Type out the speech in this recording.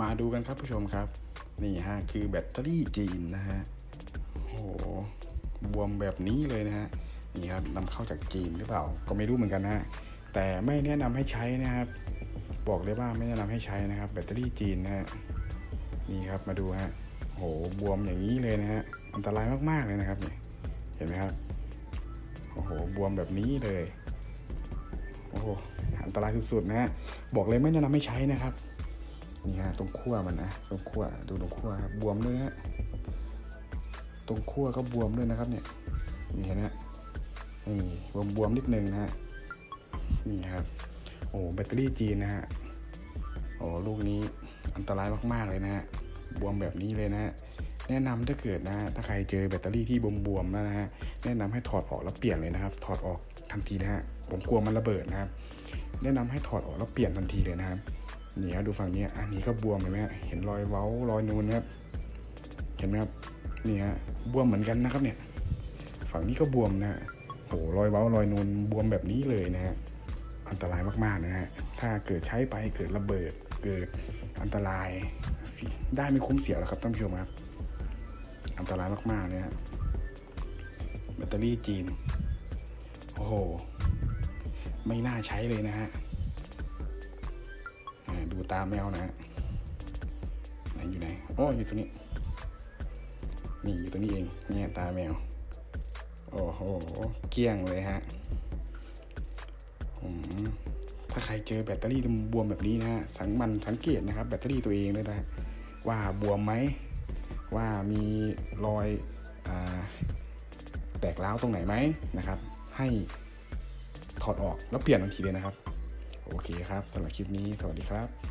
มาดูกันครับผู้ชมครับ นี่ฮะคือแบตเตอรี่จีนนะฮะโอ้โหบวมแบบนี้เลยนะฮะนี่ครับนำเข้าจากจีนหรือเปล่า ก็ไม่รู้เหมือนกันนะฮะแต่ไม่แนะนำให้ใช้นะครับ บอกเลยว่าไม่แนะนำให้ใช้นะครับ แบตเตอรี่จีนนะฮะนี่ครับมาดูฮะโอ้โหบวมอย่างนี้เลยนะฮะอันตรายมากๆเลยนะครับเนี่ยเห็นไหมครับโอ้โหบวมแบบนี้เลยโอ้โหอันตรายสุดๆนะฮะบอกเลยไม่แนะนำให้ใช้นะครับ นี่ฮะตรงขั้วมันนะตรงขั้วดูตรงขั้วครับบวมด้วยนะตรงขั้วก็บวมด้วยนะครับเนี่ยนี่เห็นไหมฮะนี่บวมบวมๆนิดนึงนะฮะนี่ครับโอ้แบตเตอรี่จีนนะฮะโอ้ลูกนี้อันตรายมากๆเลยนะฮะบวมแบบนี้เลยนะฮะแนะนำถ้าเกิดนะถ้าใครเจอแบตเตอรี่ที่บวมๆแล้วนะฮะแนะนำให้ถอดออกแล้วเปลี่ยนเลยนะครับ ถอดออกทันทีนะฮะผมกลัวมันระเบิดนะครับ แนะนำให้ถอดออกแล้วเปลี่ยนทันทีเลยนะครับ นี่ครับดูฝั่งนี้อันนี้ก็บวมเห็นไหมเห็นรอยเว้ารอยนูนครับเห็นไหมครับนี่ฮะบวมเหมือนกันนะครับเนี่ย ฝั่งนี้ก็บวมนะโหรอยเว้ารอยนูนบวมแบบนี้เลยนะฮะอันตรายมากๆนะฮะถ้าเกิดใช้ไปเกิดระเบิดเกิดอันตรายสิได้ไม่คุ้มเสียหรอกครับท่านผู้ชมครับ อันตรายมากๆเลยฮะแบตเตอรี่จีน โอ้โห ไม่น่าใช้เลยนะฮะ ตาแมวนะฮะไหนอยู่ไหนโอ้อยู่ตรงนี้ นี่อยู่ตรงนี้เองเนี่ยตาแมว โอ้โห เกี้ยงเลยฮะถ้าใครเจอแบตเตอรี่บวมแบบนี้นะฮะสังมันสังเกตนะครับ แบตเตอรี่ตัวเองด้วยนะว่าบวมไหมว่ามีรอยอแตกร้าวตรงไหนไหมนะครับ ให้ถอดออกแล้วเปลี่ยนทันทีเลยนะครับ โอเคครับสำหรับคลิปนี้ สวัสดีครับ